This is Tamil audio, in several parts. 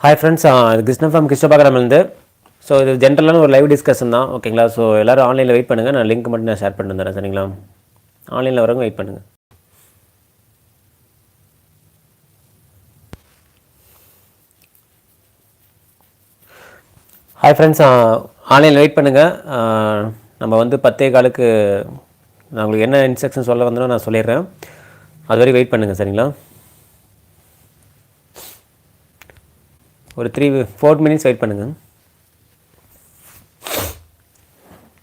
ஹாய் ஃப்ரெண்ட்ஸ் கிருஷ்ணன் ஃபார்ம் கிருஷ்ணபாகரம்லேருந்து ஸோ இது ஜென்ரலான ஒரு லைவ் டிஸ்கஷன் தான் ஓகேங்களா ஸோ எல்லோரும் ஆன்லைனில் வெயிட் பண்ணுங்கள் நான் லிங்க் மட்டும் நான் ஷேர் பண்ணி தரேன் சரிங்களா? ஆன்லைனில் வரவங்க வெயிட் பண்ணுங்கள் ஹாய் ஃப்ரெண்ட்ஸ் ஆன்லைனில் வெயிட் பண்ணுங்கள் நம்ம வந்து பத்தே காலுக்கு நான் உங்களுக்கு என்ன இன்ஸ்ட்ரக்ஷன் சொல்ல வந்தனோ நான் சொல்லிடுறேன். அது வரைக்கும் வெயிட் பண்ணுங்கள் சரிங்களா? ஒரு த்ரீ ஃபோர் மினிட்ஸ் வெயிட் பண்ணுங்கள்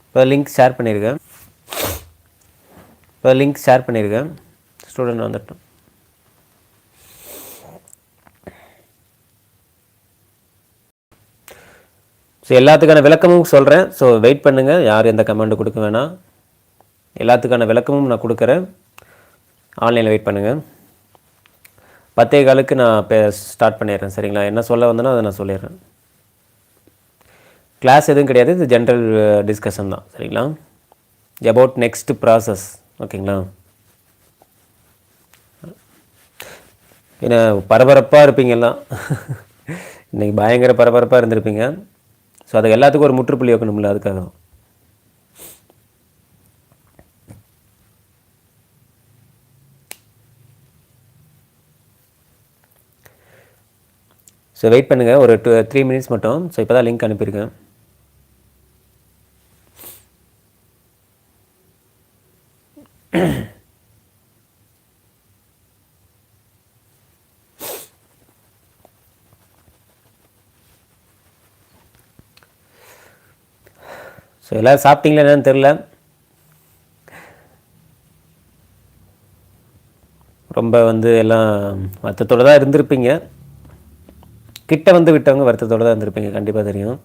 இப்போ லிங்க் ஷேர் பண்ணியிருக்கேன் இப்போ லிங்க் ஷேர் பண்ணியிருக்கேன் ஸ்டூடெண்ட் வந்துட்டோம். ஸோ எல்லாத்துக்கான விளக்கமும் சொல்கிறேன் ஸோ வெயிட் பண்ணுங்கள் யார் எந்த கமெண்ட் கொடுக்க வேணாம். எல்லாத்துக்கான விளக்கமும் நான் கொடுக்குறேன். ஆன்லைனில் வெயிட் பண்ணுங்கள் பத்தே காலுக்கு நான் பே ஸ்டார்ட் பண்ணிடுறேன் சரிங்களா? என்ன சொல்ல வந்தேனோ அதை நான் சொல்லிடுறேன். கிளாஸ் எதுவும் கிடையாது இது ஜென்ரல் டிஸ்கஷன் uh, தான் சரிங்களா? அபவுட் நெக்ஸ்ட் ப்ராசஸ் ஓகேங்களா? ஏன்னா பரபரப்பாக இருப்பீங்க எல்லாம். இன்றைக்கி பயங்கர பரபரப்பாக இருந்திருப்பீங்க. ஸோ அதுக்கு எல்லாத்துக்கும் ஒரு முற்றுப்புள்ளி வைக்கணும்ல அதுக்காக. தான் ஸோ வெயிட் பண்ணுங்கள் ஒரு டூ த்ரீ மினிட்ஸ் மட்டும். ஸோ இப்போ தான் லிங்க் அனுப்பியிருக்கேன். ஸோ எல்லோரும் சாப்பிட்டீங்களா என்னன்னு தெரில ரொம்ப வந்து எல்லாம் வருத்தத்தோடு தான் இருந்திருப்பீங்க. கிட்ட வந்து விட்டவங்க வருத்தத்தோடு தான் இருந்திருப்பீங்க. கண்டிப்பாக தெரியும்.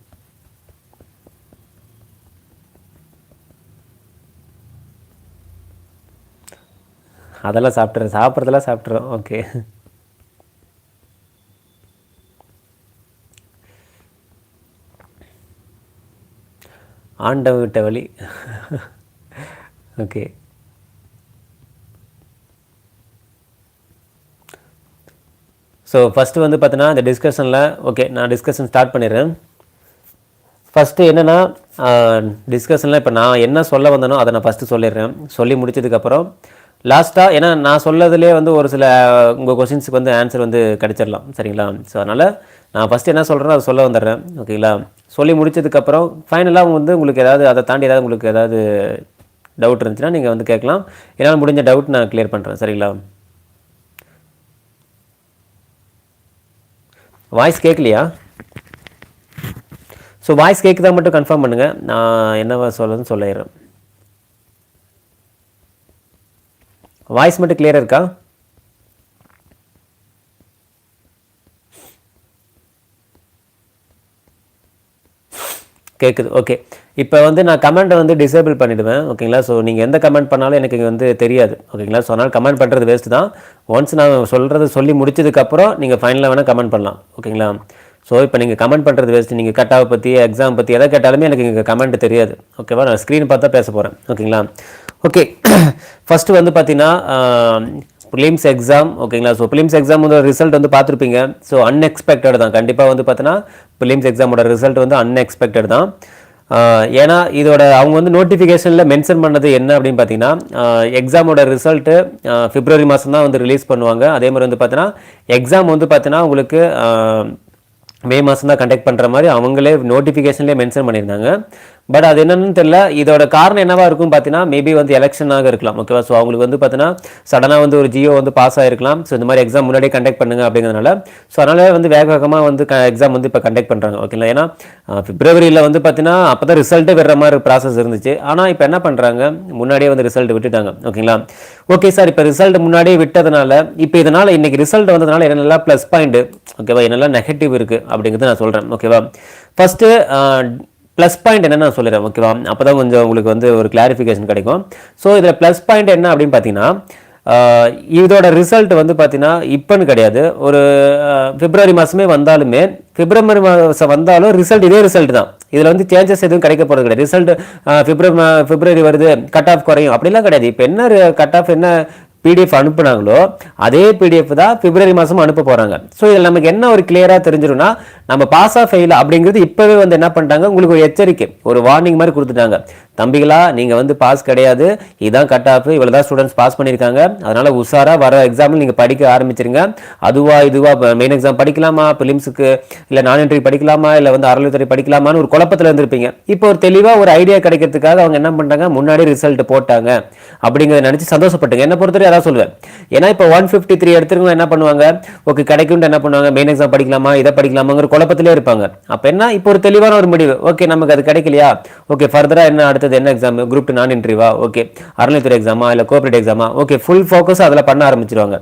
அதெல்லாம் சாப்பிட்றேன் சாப்பிட்றதெல்லாம் சாப்பிட்றோம் ஓகே. ஆண்டவன் விட்ட வழி. ஓகே. ஸோ ஃபஸ்ட்டு வந்து பார்த்தீங்கன்னா இந்த டிஸ்கஷனில் ஓகே நான் டிஸ்கஷன் ஸ்டார்ட் பண்ணிடுறேன். ஃபஸ்ட்டு என்னென்னா டிஸ்கஷனில் இப்போ நான் என்ன சொல்ல வந்தேனோ அதை நான் ஃபஸ்ட்டு சொல்லிடுறேன். சொல்லி முடிச்சதுக்கப்புறம் லாஸ்ட்டாக ஏன்னா நான் சொல்லதுலேயே வந்து ஒரு சில உங்கள் கொஷின்ஸுக்கு வந்து ஆன்சர் வந்து கிடச்சிடலாம் சரிங்களா? ஸோ அதனால் நான் ஃபஸ்ட்டு என்ன சொல்கிறேனோ அதை சொல்ல வந்துடுறேன் ஓகேங்களா? சொல்லி முடிச்சதுக்கப்புறம் ஃபைனலாக வந்து உங்களுக்கு ஏதாவது அதை தாண்டி ஏதாவது உங்களுக்கு ஏதாவது டவுட் இருந்துச்சுன்னா நீங்கள் வந்து கேட்கலாம். என்னால் முடிஞ்ச டவுட் நான் கிளியர் பண்ணுறேன் சரிங்களா? வாய்ஸ் கேட்கலையா ஸோ வாய்ஸ் கேட்குதா மட்டும் கன்ஃபார்ம் பண்ணுங்கள் நான் என்னவா சொல்லுன்னு சொல்லிடுறேன். வாய்ஸ் மட்டும் கிளியராக இருக்கா? கேட்குது ஓகே இப்போ வந்து நான் கமெண்ட்டை வந்து டிசேபிள் பண்ணிவிடுவேன் ஓகேங்களா ஸோ நீங்கள் எந்த கமெண்ட் பண்ணாலும் எனக்கு இங்கே வந்து தெரியாது. ஓகேங்களா ஸோ அதனால் கமெண்ட் பண்ணுறது வேஸ்ட் தான். ஒன்ஸ் நான் சொல்கிறது சொல்லி முடிச்சதுக்கப்புறம் நீங்கள் ஃபைனலாக வேணால் கமெண்ட் பண்ணலாம். ஓகேங்களா ஸோ இப்போ நீங்கள் கமெண்ட் பண்ணுறது வேஸ்ட் நீங்கள் கட்டாவை பற்றி எக்ஸாம் பற்றி எதை கேட்டாலுமே எனக்கு இங்கே கமெண்ட் தெரியாது. ஓகேவா நான் ஸ்க்ரீன் பார்த்தா பேச போகிறேன் ஓகேங்களா ஓகே ஃபஸ்ட்டு வந்து பார்த்தீங்கன்னா ப்ரிலிம்ஸ் எக்ஸாம் ஓகேங்களா ஸோ ப்ரிலிம்ஸ் எக்ஸாம் வந்து ரிசல்ட் வந்து பார்த்துருப்பீங்க. ஸோ அன்எக்ஸ்பெக்டட் தான். கண்டிப்பாக வந்து பார்த்தீங்கன்னா ப்ரிலிம்ஸ் எக்ஸாமோட ரிசல்ட் வந்து அன்எக்ஸ்பெக்டட் தான். ஏன்னா இதோட அவங்க வந்து நோட்டிஃபிகேஷனில் மென்ஷன் பண்ணது என்ன அப்படின்னு பார்த்தீங்கன்னா எக்ஸாமோட ரிசல்ட்டு பிப்ரவரி மாதம் தான் வந்து ரிலீஸ் பண்ணுவாங்க. அதே மாதிரி வந்து பார்த்தீங்கன்னா எக்ஸாம் வந்து பார்த்தீங்கன்னா உங்களுக்கு மே மாதம் தான் கண்டக்ட் பண்ணுற மாதிரி அவங்களே நோட்டிஃபிகேஷன்லேயே மென்ஷன் பண்ணியிருந்தாங்க. பட் அது என்னன்னு தெரியல. இதோட காரணம் என்னவா இருக்கும் பார்த்தீங்கன்னா மேபி வந்து எலெக்ஷனாக இருக்கலாம். ஓகேவா ஸோ அவங்களுக்கு வந்து பார்த்தீங்கன்னா சடனாக வந்து ஒரு ஜியோ வந்து பாஸ் ஆகிருக்கலாம் ஸோ இந்த மாதிரி எக்ஸாம் முன்னாடியே கண்டக்ட் பண்ணுங்க அப்படிங்கிறதுனால. ஸோ அதனால வந்து வேக வேகமாக வந்து எக்ஸாம் வந்து இப்போ கண்டக்ட் பண்ணுறாங்க ஓகேங்களா ஏன்னா பிப்ரவரியில் வந்து பார்த்தீங்கன்னா அப்போ தான் ரிசல்ட்டு வர்ற மாதிரி ப்ராசஸ் இருந்துச்சு. ஆனால் இப்போ என்ன பண்ணுறாங்க முன்னாடியே வந்து ரிசல்ட் விட்டுட்டாங்க. ஓகேங்களா ஓகே சார் இப்போ ரிசல்ட் முன்னாடியே விட்டதுனால இப்போ இதனால் இன்றைக்கி ரிசல்ட் வந்ததுனால என்னெல்லாம் ப்ளஸ் பாயிண்ட் ஓகேவா என்னெல்லாம் நெகட்டிவ் இருக்குது அப்படிங்கிறது நான் சொல்கிறேன் ஓகேவா ஃபஸ்ட்டு ப்ளஸ் பாயிண்ட் என்ன நான் சொல்லிடுறேன் ஓகேவா அப்போ தான் கொஞ்சம் உங்களுக்கு வந்து ஒரு கிளாரிஃபிகேஷன் கிடைக்கும். ஸோ இதில் ப்ளஸ் பாயிண்ட் என்ன அப்படின்னு பார்த்தீங்கன்னா இதோட ரிசல்ட் வந்து பார்த்தீங்கன்னா இப்போன்னு கிடையாது. ஒரு பிப்ரவரி மாதமே வந்தாலுமே பிப்ரவரி மாதம் வந்தாலும் ரிசல்ட் இதே ரிசல்ட் தான். இதில் வந்து சேஞ்சஸ் எதுவும் கிடைக்க போகிறது கிடையாது. ரிசல்ட் பிப்ரவரி பிப்ரவரி வருது கட் ஆஃப் குறையும். அப்படிலாம் கிடையாது. இப்போ என்ன கட் ஆஃப் என்ன பிடிஎஃப் அனுப்புனாங்களோ அதே பிடிஎஃப் தான் பிப்ரவரி மாதம் அனுப்ப போகிறாங்க ஸோ இதில் நமக்கு என்ன ஒரு கிளியராக தெரிஞ்சிடும்னா நம்ம பாஸ் ஆஃப் ஃபெயில் அப்படிங்கிறது இப்போவே வந்து என்ன பண்ணிட்டாங்க? உங்களுக்கு ஒரு எச்சரிக்கை ஒரு வார்னிங் மாதிரி கொடுத்துட்டாங்க. தம்பிகளா நீங்கள் வந்து பாஸ் கிடையாது. இதான் கட் ஆஃப் இவ்வளோ தான் ஸ்டூடெண்ட்ஸ் பாஸ் பண்ணியிருக்காங்க. அதனால் உஷாராக வர எக்ஸாமில் நீங்கள் படிக்க ஆரம்பிச்சிருங்க. அதுவா இதுவா மெயின் எக்ஸாம் படிக்கலாமா? பிலிம்ஸுக்கு இல்லை நான் என்ட்ரி படிக்கலாமா? இல்லை வந்து அறநிலைத்துறை படிக்கலாமான்னு ஒரு குழப்பத்தில் இருந்திருப்பீங்க. இப்போ ஒரு தெளிவாக ஒரு ஐடியா கிடைக்கிறதுக்காக அவங்க என்ன பண்ணுறாங்க முன்னாடி ரிசல்ட் போட்டாங்க. அப்படிங்கிறத நினச்சி சந்தோஷப்பட்டுங்க. என்ன பொறுத்தவரை அதான் சொல்லுவேன் ஏன்னா இப்போ ஒன் ஃபிஃப்டி த்ரீ எடுத்துருங்க என்ன பண்ணுவாங்க? ஓகே கிடைக்கும்னு என்ன பண்ணுவாங்க? மெயின் எக்ஸாம் படிக்கலாமா? இதை படிக்கலாமாங்கிற குழப்பத்திலே இருப்பாங்க. அப்போ என்ன? இப்போ ஒரு தெளிவான ஒரு முடிவு. ஓகே நமக்கு அது கிடைக்கலையா? ஓகே ஃபர்தராக என்ன அடுத்தது என்ன எக்ஸாம் குரூப் டூ நான் இன்டர்வியூவா ஓகே அறநிலைத்துறை எக்ஸாமா இல்லை கோஆபரேட் எக்ஸாமா ஓகே ஃபுல் ஃபோக்கஸ் அதில் பண்ண ஆரம்பிச்சிருவாங்க.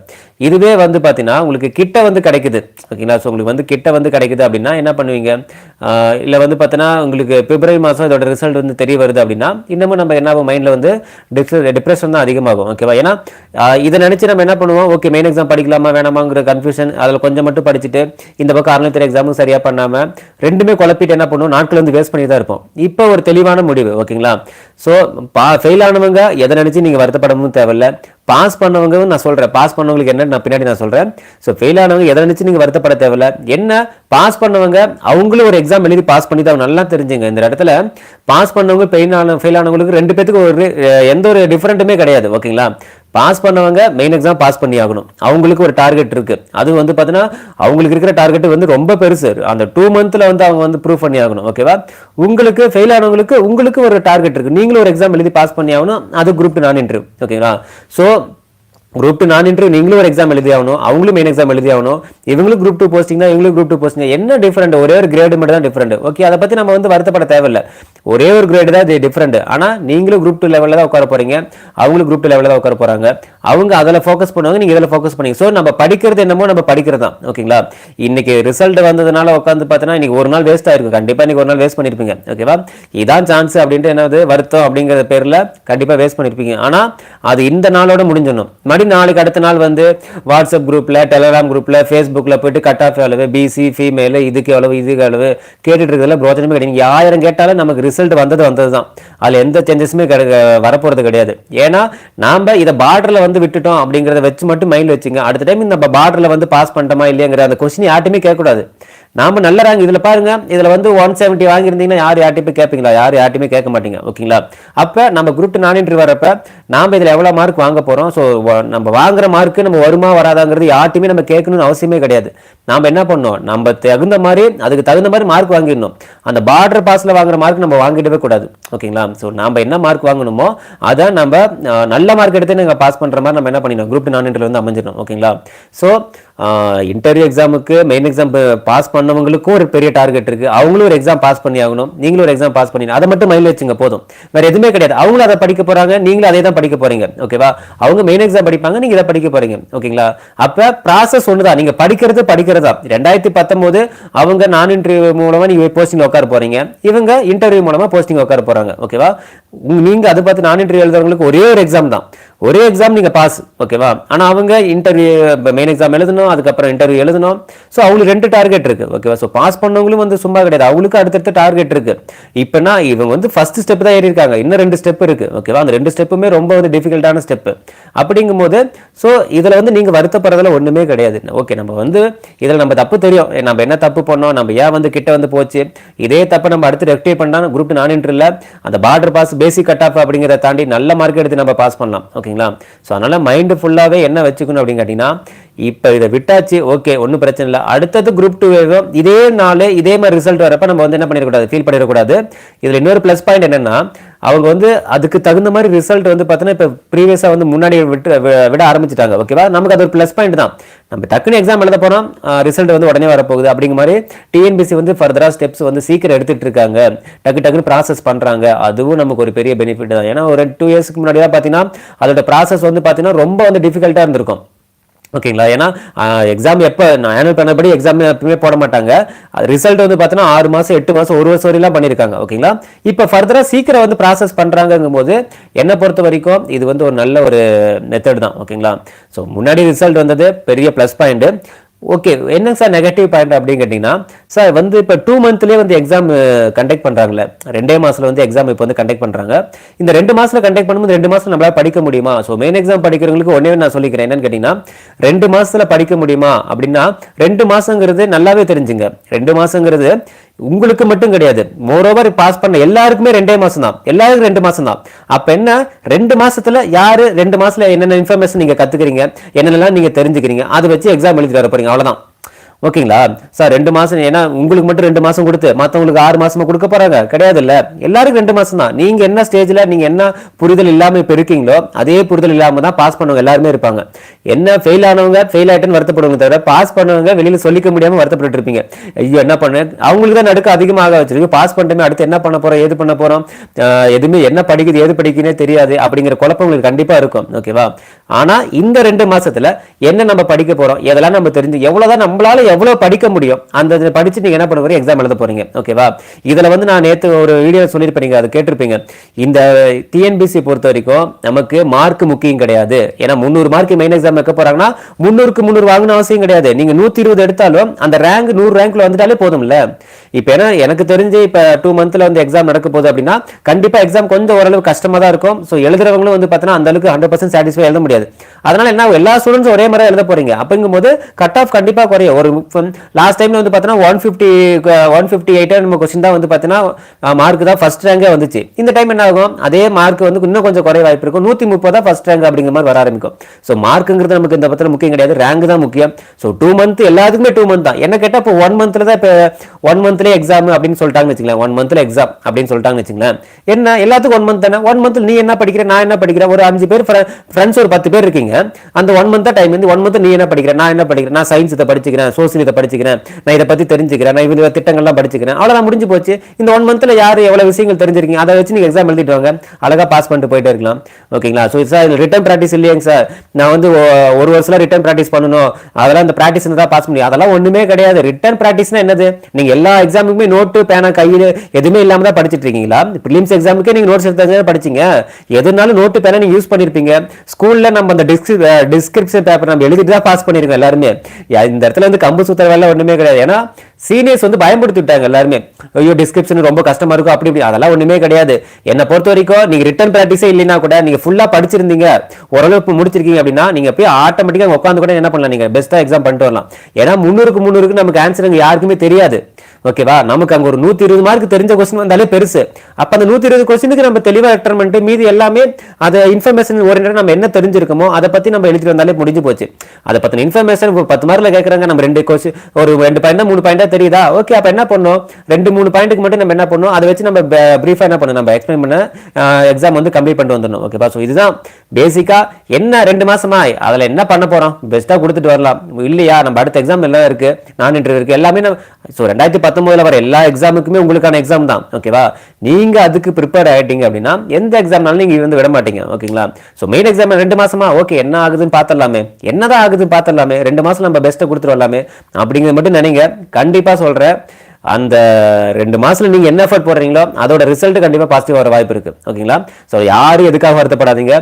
இதுவே வந்து பார்த்தீங்கன்னா உங்களுக்கு கிட்ட வந்து கிடைக்குது. ஓகேங்களா ஸோ உங்களுக்கு வந்து கிட்ட வந்து கிடைக்குது அப்படின்னா என்ன பண்ணுவீங்க? இல்லை வந்து பார்த்தீங்கன்னா உங்களுக்கு பிப்ரவரி மாதம் இதோட ரிசல்ட் வந்து தெரிய வருது அப்படின்னா இன்னமும் நம்ம என்ன மைண்டில் வந்து டிப்ரெஷன் தான் அதிகமாகும் ஓகேவா ஏன்னா இதை நினச்சி நம்ம என்ன பண்ணுவோம் ஓகே மெயின் எக்ஸாம் படிக்கலாமா வேணாமாங்கிற கன்ஃபியூஷன் அதில் கொஞ்சம் மட்டும் படிச்சுட்டு இந்த பக்கம் அறநிலைத்துறை எக்ஸாமும் சரியாக பண்ணாமல் ரெண்டுமே குழப்பிட்டு என்ன பண்ணுவோம் நாட்கள் வந்து வேஸ்ட் பண்ணி தான் இருப்போம். இப்போ ஒரு தெளிவான முடிவு ஓகேங்களா ஸோ பா ஃபெயில் ஆனவங்க எதை நினச்சி நீங்கள் வருத்தப்படவும் தேவையில்ல. பாஸ் பண்ணவங்க நான் சொல்கிறேன் பாஸ் பண்ணவங்களுக்கு என்ன நான் பின்னாடி நான் சொல்கிறேன் ஸோ ஃபெயில் ஆனவங்க எதை நினச்சி நீங்கள் வருத்தப்பட தேவையில்ல. என்ன? பாஸ் பண்ணவங்க அவங்களும் ஒரு எக்ஸாம் எழுதி பாஸ் பண்ணி தான் நல்லா தெரிஞ்சுங்க. இந்த இடத்துல பாஸ் பண்ணவங்க ஃபெயில் ஆன ஃபெயில் ஆனவங்களுக்கு ரெண்டு பேத்துக்கு ஒரு எந்த ஒரு டிஃப்ரெண்ட்டுமே கிடையாது. ஓகேங்களா பாஸ் பண்ணவங்க மெயின் எக்ஸாம் பாஸ் பண்ணி ஆகணும் அவங்களுக்கு ஒரு டார்கெட் இருக்கு. அது வந்து பார்த்தீங்கன்னா அவங்களுக்கு இருக்கிற டார்கெட் வந்து ரொம்ப பெருசு. அந்த டூ மந்த்ல வந்து அவங்க வந்து ப்ரூவ் பண்ணி ஆகணும் ஓகேவா உங்களுக்கு ஃபெயில் ஆனவங்களுக்கு உங்களுக்கு ஒரு டார்கெட் இருக்கு. நீங்களும் ஒரு எக்ஸாம் எழுதி பாஸ் பண்ணி ஆகணும் அது குரூப் நான் இன்டர்வியூ ஓகேங்களா so group two non interview நீங்களும் ஒரு எக்ஸாம் எழுதி ஆகணும் அவங்களும் மெயின் எக்ஸாம் எழுதி ஆகணும் இவங்களும் குரூப் டூ போஸ்டிங் தான் இவங்களும் குரூப் டூ போஸ்டிங் என்ன டிஃப்ரெண்ட் ஒரே ஒரு கிரேடு மட்டும் தான் டிஃப்ரெண்ட் ஓகே அதை பற்றி நம்ம வந்து வருத்தப்பட தேவையில்லை. ஒரே ஒரு கிரேடு தான் இது டிஃப்ரெண்ட் ஆனால் நீங்களும் குரூப் டூ லெவலில் தான் உட்கார போறீங்க. அவங்களும் குரூப் டூ லெவலில் தான் உட்கார போகிறாங்க அவங்க அதில் ஃபோக்கஸ் பண்ணுவாங்க நீங்கள் இதில் ஃபோக்கஸ் பண்ணீங்க. ஸோ நம்ம படிக்கிறது என்னமோ நம்ம படிக்கிறது தான். ஓகேங்களா இன்னைக்கு ரிசல்ட் வந்ததுனால உட்காந்து பார்த்தீங்கன்னா இன்னைக்கு ஒரு நாள் வேஸ்ட் ஆயிருக்கும் கண்டிப்பாக இன்னைக்கு ஒரு நாள் வேஸ்ட் பண்ணியிருப்பீங்க ஓகேவா இதான் சான்ஸ் அப்படின்ட்டு என்னது வருத்தம் அப்படிங்கிற பேரில் கண்டிப்பாக வேஸ்ட் பண்ணியிருப்பீங்க ஆனால் அது இந்த நாளோட முடிஞ்சிடணும். மறுபடியும் நாளைக்கு அடுத்த நாள் வந்து வாட்ஸ்அப் குரூப்பில் டெலகிராம் குரூப்பில் ஃபேஸ்புக்கில் போயிட்டு கட் ஆஃப் எவ்வளவு? பிசி ஃபீமேல் இதுக்கு எவ்வளவு இதுக்கு எவ்வளவு? கேட்டுட்டு இருக்கிறதுல பிரோஜனமே கிடையாது யாயிரம் ஆயிரம் கேட்டாலும் நமக்கு ரிசல்ட் வந்தது வந்தது தான் அதில் எந்த சேஞ்சஸுமே வரப்போகிறது கிடையாது. ஏன்னா நாம் இதை பார்டரில் வந்து விட்டுட்டோம் அப்படிங்கிறத வச்சு மட்டும் மைண்ட் வச்சுங்க. அடுத்த டைம் நம்ம பார்டரில் வந்து பாஸ் பண்ணிட்டோமா இல்லையாங்கிற அந்த கொஸ்டின் யார்ட்டுமே கேட்கக்கூடாது. நாம நல்ல ரேங்க் இதில் பாருங்க. இதில் வந்து ஒன் செவன்ட்டி வாங்கியிருந்தீங்கன்னா யார் யார்ட்டையும் கேட்பீங்களா யார் யார்ட்டையுமே கேட்க மாட்டீங்க. ஓகேங்களா? அப்போ நம்ம குரூப் நான் இன்ட்ரி வரப்ப நாம் இதில் எவ்வளோ மார்க் வாங்க போகிறோம் ஸோ நம்ம வாங்குற மார்க்கு நம்ம வருமா வராதாங்கிறது யார்ட்டையுமே நம்ம கேட்கணும்னு அவசியமே கிடையாது. நாம் என்ன பண்ணோம்? நம்ம தகுந்த மாதிரி அதுக்கு தகுந்த மாதிரி மார்க் வாங்கிடணும் அந்த பார்டர் பாஸில் வாங்குற மார்க் நம்ம வாங்கிடவே கூடாது. ஓகேங்களா? ஸோ நாம் என்ன மார்க் வாங்கணுமோ அதை நம்ம நல்ல மார்க் எடுத்து நாங்கள் பாஸ் பண்ணுற மாதிரி நம்ம என்ன பண்ணிடணும்? குரூப் நான் இன்டர்வியூ வந்து அமைஞ்சிடணும். ஓகேங்களா? ஸோ இன்டர்வியூ எக்ஸாமுக்கு மெயின் எக்ஸாம் பாஸ் பண்ணவங்களுக்கும் ஒரு பெரிய டார்கெட் இருக்குது அவங்களும் ஒரு எக்ஸாம் பாஸ் பண்ணி ஆகணும். நீங்களும் ஒரு எக்ஸாம் பாஸ் பண்ணி அதை மட்டும் மைண்ட்ல வச்சுங்க போதும். வேறு எதுவுமே கிடையாது. அவங்களும் அதை படிக்க போகிறாங்க நீங்களும் அதே தான் படிக்க போகிறீங்க ஓகேவா அவங்க மெயின் எக்ஸாம் படிப்பாங்க நீங்கள் இதை படிக்க போகிறீங்க ஓகேங்களா அப்போ ப்ராசஸ் ஒன்று தான் நீங்கள் படிக்கிறது படிக்கிறதா? ரெண்டாயிரத்தி பத்தொம்போது அவங்க நான் இன்டர்வியூ மூலமாக நீங்கள் போஸ்டிங் உட்கார போகிறீங்க இவங்க இன்டர்வியூ மூலமாக போஸ்டிங் உட்கார போகிறாங்க ஓகேவா நீங்கள் அதை பார்த்து நான் இன்டர்வியூ எழுதுறவங்களுக்கு ஒரே ஒரு எக்ஸாம் தான். ஒரே எக்ஸாம் நீங்கள் பாஸ் ஓகேவா ஆனால் அவங்க இன்டர்வியூ மெயின் எக்ஸாம் எழுதணும் அதுக்கப்புறம் இன்டர்வியூ எழுதணும். ஸோ அவங்களுக்கு ரெண்டு டார்கெட் இருக்குது ஓகேவா ஸோ பாஸ் பண்ணவங்களும் வந்து சும்மா கிடையாது. அவங்களுக்கு அடுத்தடுத்த டார்கெட் இருக்குது இப்போனா இவங்க வந்து ஃபஸ்ட் ஸ்டெப் தான் ஏறி இருக்காங்க இன்னும் ரெண்டு ஸ்டெப் இருக்குது ஓகேவா அந்த ரெண்டு ஸ்டெப்புமே ரொம்ப வந்து டிஃபிகல்ட்டான ஸ்டெப் அப்படிங்கும்போது ஸோ இதில் வந்து நீங்கள் வருத்தப்படுறதுல ஒன்றுமே கிடையாது. ஓகே நம்ம வந்து இதில் நம்ம தப்பு தெரியும். நம்ம என்ன தப்பு பண்ணோம்? நம்ம ஏன் வந்து கிட்ட வந்து போச்சு? இதே தப்பை நம்ம அடுத்து ரெக்டிஃபை பண்ணா குரூப் நான் இன்டர்ல அந்த border pass basic cut off அப்படிங்கிறத தாண்டி நல்ல மார்க் எடுத்து நம்ம பாஸ் பண்ணலாம். ஓகே ஓகேங்களா ஸோ அதனால மைண்டு ஃபுல்லாவே என்ன வச்சுக்கணும் அப்படின்னு கேட்டிங்கன்னா இப்போ இதை விட்டாச்சு ஓகே ஒன்றும் பிரச்சனை இல்லை. அடுத்தது குரூப் டூ இதே நாள் இதே மாதிரி ரிசல்ட் வரப்போ நம்ம வந்து என்ன பண்ணிடக்கூடாது? ஃபீல் பண்ணிடக்கூடாது. இதில் இன்னொரு ப்ளஸ் பாயிண்ட் என்னன்னா அவங்க வந்து அதுக்கு தகுந்த மாதிரி ரிசல்ட் வந்து பார்த்தீங்கன்னா இப்போ ப்ரீவியஸாக வந்து முன்னாடி விட்டு விட ஆரம்பிச்சிட்டாங்க. ஓகேவா நமக்கு அது ஒரு ப்ளஸ் பாயிண்ட் தான். நம்ம டக்குன்னு எக்ஸாம் எழுத போகிறோம் ரிசல்ட் வந்து உடனே வரப்போகுது அப்படிங்கிற மாதிரி டிஎன்பிசி வந்து ஃபர்தராக ஸ்டெப்ஸ் வந்து சீக்கிரம் எடுத்துட்டு இருக்காங்க. டக்கு டக்குன்னு ப்ராசஸ் பண்ணுறாங்க அதுவும் நமக்கு ஒரு பெரிய பெனிஃபிட் தான். ஏன்னா ஒரு டூ இயர்ஸ்க்கு முன்னாடி தான் பார்த்தீங்கன்னா அதோட ப்ராசஸ் வந்து பார்த்தீங்கன்னா ரொம்ப வந்து டிஃபிகல்ட்டாக இருந்திருக்கும். ஓகேங்களா? ஏன்னா எக்ஸாம் எப்போ நான் ஆனுவல் பண்ணபடி எக்ஸாம் எப்பவுமே போட மாட்டாங்க. ரிசல்ட் வந்து பார்த்தீங்கன்னா ஆறு மாதம் எட்டு மாதம் ஒரு வருஷம் வரையிலாம் பண்ணியிருக்காங்க ஓகேங்களா? இப்போ ஃபர்தராக சீக்கிரம் வந்து ப்ராசஸ் பண்ணுறாங்கங்கும் போது என்னை பொறுத்த வரைக்கும் இது வந்து ஒரு நல்ல ஒரு மெத்தட் தான். ஓகேங்களா? ஸோ முன்னாடி ரிசல்ட் வந்தது பெரிய ப்ளஸ் பாயிண்ட்டு ஓகே என்னங்க சார் நெகட்டிவ் பாயிண்ட் அப்படின்னு கேட்டிங்கன்னா சார் வந்து இப்போ டூ மந்த்லேயே வந்து எக்ஸாம் கண்டக்ட் பண்ணுறாங்களே ரெண்டே மாதத்தில் வந்து எக்ஸாம் இப்போ வந்து கண்டக்ட் பண்ணுறாங்க இந்த ரெண்டு மாதத்தில் கண்டக்ட் பண்ணும்போது ரெண்டு மாதம் நம்மளால் படிக்க முடியுமா? ஸோ மெயின் எக்ஸாம் படிக்கிறவங்களுக்கு ஒன்றே நான் சொல்லிக்கிறேன். என்னன்னு கேட்டிங்கன்னா ரெண்டு மாதத்தில் படிக்க முடியுமா? அப்படின்னா ரெண்டு மாதங்கிறது நல்லாவே தெரிஞ்சுங்க. ரெண்டு மாதங்கிறது உங்களுக்கு மட்டும் கிடையாது. மோரோவர் பாஸ் பண்ண எல்லாருக்குமே ரெண்டே மாசம் தான். எல்லாருக்கும் ரெண்டு மாசம் தான். அப்ப என்ன? ரெண்டு மாசத்துல யாரு ரெண்டு மாசத்துல என்னென்ன இன்ஃபர்மேஷன் நீங்க கத்துக்கிறீங்க என்னென்னலாம் நீங்க தெரிஞ்சுக்கிறீங்க அதை வச்சு எக்ஸாம் எழுதிட்டு வர போறீங்க. அவ்வளவுதான். ஓகேங்களா? சார் ரெண்டு மாசம் ஏன்னா உங்களுக்கு மட்டும் ரெண்டு மாசம் கொடுத்து மற்றவங்களுக்கு ஆறு மாசமா கொடுக்க போறாங்க. கிடையாது இல்ல எல்லாருக்கும் ரெண்டு மாசம் தான். நீங்க என்ன ஸ்டேஜ்ல நீங்க என்ன புரிதல் இல்லாம இப்ப இருக்கீங்களோ அதே புரிதல் இல்லாம தான் பாஸ் பண்ணவங்க எல்லாருமே இருப்பாங்க. என்ன ஃபெயில் ஆனவங்க ஃபெயில் ஆயிட்டுன்னு வருத்தப்படுவாங்க தவிர பாஸ் பண்ணவங்க வெளியில சொல்லிக்க முடியாம வருத்தப்பட்டு இருப்பீங்க ஐயோ என்ன பண்ண அவங்களுக்கு தான் நடுக்க அதிகமாக வச்சிருக்கு. பாஸ் பண்ணிட்டோமே அடுத்து என்ன பண்ண போறோம் ஏது பண்ண போறோம்? எதுவுமே என்ன படிக்குது ஏது படிக்குதுனே தெரியாது அப்படிங்கிற குழப்பம் உங்களுக்கு கண்டிப்பா இருக்கும். ஓகேவா? ஆனா இந்த ரெண்டு மாசத்துல என்ன நம்ம படிக்க போறோம் எதெல்லாம் நம்ம தெரிஞ்சு எவ்வளவுதான் நம்மளால எவ்வளவு படிக்க முடியும்? அந்த இதை படிச்சு நீங்க என்ன பண்ண போறீங்க? எக்ஸாம் எழுத போறீங்க. ஓகேவா இதுல வந்து நான் நேற்று ஒரு வீடியோ சொல்லியிருப்பீங்க அதை கேட்டிருப்பீங்க. இந்த டிஎன்பிசி பொறுத்த வரைக்கும் நமக்கு மார்க் முக்கியம் கிடையாது. ஏன்னா முந்நூறு மார்க் மெயின் எக்ஸாம் வைக்க போறாங்கன்னா முந்நூறுக்கு முந்நூறு வாங்கணும் அவசியம் கிடையாது. நீங்க நூத்தி இருபது எடுத்தாலும் அந்த ரேங்க் நூறு ரேங்க்ல வந்துட்டாலே போதும்ல. இப்ப ஏன்னா எனக்கு தெரிஞ்சு இப்ப டூ மந்த்ல வந்து எக்ஸாம் நடக்க போகுது அப்படின்னா கண்டிப்பா எக்ஸாம் கொஞ்சம் ஓரளவு கஷ்டமா தான் இருக்கும். ஸோ எழுதுறவங்களும் வந்து பார்த்தீங்கன்னா அந்த அளவுக்கு ஹண்ட்ரட் பர்சன்ட் சாட்டிஸ்ஃபை எழுத முடியாது. அதனால என்ன எல்லா ஸ்டூடெண்ட்ஸ் ஒரே மாதிரி எழுத போறீங்க. அப்படிங்கும்போது கட் ஆஃப் கண்டிப்பா குறையும். ஒரு லாஸ்ட் டைமில் வந்து பார்த்தோன்னா one fifty one fifty eight நம்ம கொஸ்டின் தான் வந்து பார்த்தீங்கன்னா மார்க் தான் ஃபஸ்ட் ரேங்கே வந்துச்சு. இந்த டைம் என்ன ஆகும்? அதே மார்க் வந்து இன்னும் கொஞ்சம் குறைய வாய்ப்பு இருக்கும். நூற்றி முப்பது தான் ரேங்க் அப்படிங்கிற மாதிரி வர ஆரம்பிக்கும். ஸோ மார்க்குங்கிறது நமக்கு இந்த பத்திரம் முக்கியம் கிடையாது. ரேங்க் தான் முக்கியம். ஸோ டூ மந்த் எல்லாத்துக்குமே டூ மந்த் தான். என்ன கேட்டால் இப்போ ஒன் மந்த்தில் தான் இப்போ ஒன் மந்த்லேயே எக்ஸாம் அப்படின்னு சொல்லிட்டாங்கன்னு வச்சுக்கலாம் ஒன் மந்த்ல எக்ஸாம் அப்படின்னு சொல்லிட்டாங்கன்னு வச்சுக்கலாம் என்ன? எல்லாத்துக்கும் ஒன் மந்த் தானே? ஒன் மந்த் நீ என்ன படிக்கிற? நான் என்ன படிக்கிறேன் ஒரு அஞ்சு பேர் ஃப்ரெண்ட்ஸ் ஒரு பத்து பேர் இருக்கீங்க. அந்த ஒன் மந்த் டைம் வந்து ஒன் மந்த் நீ என்ன படிக்கிற? நான் என்ன படிக்கிறேன் நான் சயின்ஸ் இதை படிச்சுக்கிறேன் சோசியல் இதை படிச்சுக்கிறேன் நான் இதை பத்தி தெரிஞ்சுக்கிறேன் நான் இவங்க திட்டங்கள்லாம் படிச்சுக்கிறேன். அவ்வளவுதான் முடிஞ்சு போச்சு. இந்த ஒன் மந்த்ல யார் எவ்வளவு விஷயங்கள் தெரிஞ்சிருக்கீங்க? அதை வச்சு நீங்க எக்ஸாம் எழுதிட்டு வாங்க. அழகா பாஸ் பண்ணிட்டு போயிட்டே இருக்கலாம். ஓகேங்களா ஸோ சார் ரிட்டன் ப்ராக்டிஸ் இல்லையாங்க சார் நான் வந்து ஒரு வருஷம் ரிட்டன் ப்ராக்டிஸ் பண்ணணும். அதெல்லாம் இந்த ப்ராக்டிஸ் தான் பாஸ் முடியும். அதெல்லாம் ஒண்ணுமே கிடையாது. ரிட்டர்ன் ப்ராக்டிஸ்னா என்னது? எல்லா எக்ஸாமுக்குமே நோட்டு பேனா கையில் எதுவுமே இல்லாமல் தான் படிச்சுட்டு இருக்கீங்களா? ப்ரிலிம்ஸ் எக்ஸாமுக்கே நீங்கள் நோட்ஸ் எடுத்து படிச்சிங்க படிச்சீங்க? எதுனாலும் நோட்டு பேனா நீங்கள் யூஸ் பண்ணியிருப்பீங்க ஸ்கூலில் நம்ம அந்த டிஸ்கிரிப்ஷன் பேப்பர் நம்ம எழுதிட்டு தான் பாஸ் பண்ணியிருக்கோம் எல்லாருமே. இந்த இடத்துல வந்து கம்பு சுத்தர வேலை ஒன்றுமே கிடையாது. ஏன்னா சீனியர்ஸ் வந்து பயன்படுத்தி விட்டாங்க எல்லாருமே. ஐயோ டிஸ்கிரிப்ஷன் ரொம்ப கஷ்டமா இருக்கும் அப்படி இப்படி. அதெல்லாம் ஒண்ணுமே கிடையாது. என்னை பொறுத்த வரைக்கும் நீங்க ரிட்டன் ப்ராக்டிஸே இல்லைன்னா கூட நீங்க ஃபுல்லா படிச்சிருந்தீங்க. ஓரளவுக்கு முடிச்சிருக்கீங்க அப்படின்னா நீங்க போய் ஆட்டோமேட்டிக்கா உட்காந்து கூட என்ன பண்ணலாம் நீங்க? பெஸ்டா எக்ஸாம் பண்ணிட்டு வரலாம். ஏன்னா முந்நூறுக்கு முந்நூறுக்கு நமக்கு ஆன்சர் யாருக்குமே தெரியாது. ஓகேவா நமக்கு அங்கே ஒரு நூற்றி இருபது மார்க் தெரிஞ்ச கொஸ்டின் வந்தாலே பெருசு. அப்போ அந்த நூற்றி இருபது கொஸ்டினுக்கு நம்ம தெளிவாக அட்டன் பண்ணிட்டு மீதி எல்லாமே அதை இன்ஃபர்மேஷன் ஓரியன்டா நம்ம என்ன தெரிஞ்சிருக்கோமோ அதை பற்றி நம்ம எழுதிட்டு வந்தாலே முடிஞ்சு போச்சு. அதை பற்றின இன்ஃபர்மேஷன் பத்து மார்க்கில் கேட்குறாங்க நம்ம ரெண்டு கொஸ்டின் ஒரு ரெண்டு பாயிண்ட் மூணு பாயிண்டா தெரியுதா? ஓகே அப்போ என்ன பண்ணோம்? ரெண்டு மூணு பாயிண்ட்டுக்கு மட்டும் நம்ம என்ன பண்ணோம்? அதை வச்சு நம்ம ப்ரீஃபாக என்ன பண்ணணும் நம்ம எக்ஸ்பிளைன் பண்ண எக்ஸாம் வந்து கம்ப்ளீட் பண்ணிட்டு வந்துடணும். ஓகேப்பா ஸோ இதுதான் பேசிக்காக என்ன ரெண்டு மாசமா? அதில் என்ன பண்ண போகிறோம் பெஸ்ட்டாக கொடுத்துட்டு வரலாம். இல்லையா? நம்ம அடுத்த எக்ஸாம் எல்லாம் இருக்குது நான் இன்டர்வியூ இருக்குது எல்லாமே ஸோ ரெண்டாயிரத்தி பத்தொன்பதுல வர எல்லா எக்ஸாமுக்குமே உங்களுக்கான எக்ஸாம் தான். ஓகேவா நீங்க அதுக்கு ப்ரிப்பேர் ஆயிட்டீங்க அப்படின்னா எந்த எக்ஸாம்னாலும் நீங்க வந்து விட மாட்டீங்க. ஓகேங்களா ஸோ மெயின் எக்ஸாம் ரெண்டு மாசமா? ஓகே என்ன ஆகுதுன்னு பார்த்துடலாமே என்னதான் ஆகுதுன்னு பார்த்துடலாமே ரெண்டு மாசம் நம்ம பெஸ்ட்டை கொடுத்துருவலாமே வரலாமே. அப்படிங்கிறது மட்டும் நினைங்க. கண்டிப்பா சொல்றேன். அந்த ரெண்டு மாசத்துல நீங்க என்ன எஃபர்ட் போடுறீங்களோ அதோட ரிசல்ட் கண்டிப்பா பாசிட்டிவ் வர வாய்ப்பு இருக்கு. ஓகேங்களா ஸோ யாரும் எதுக்காக வருத்தப்படாதீங்க.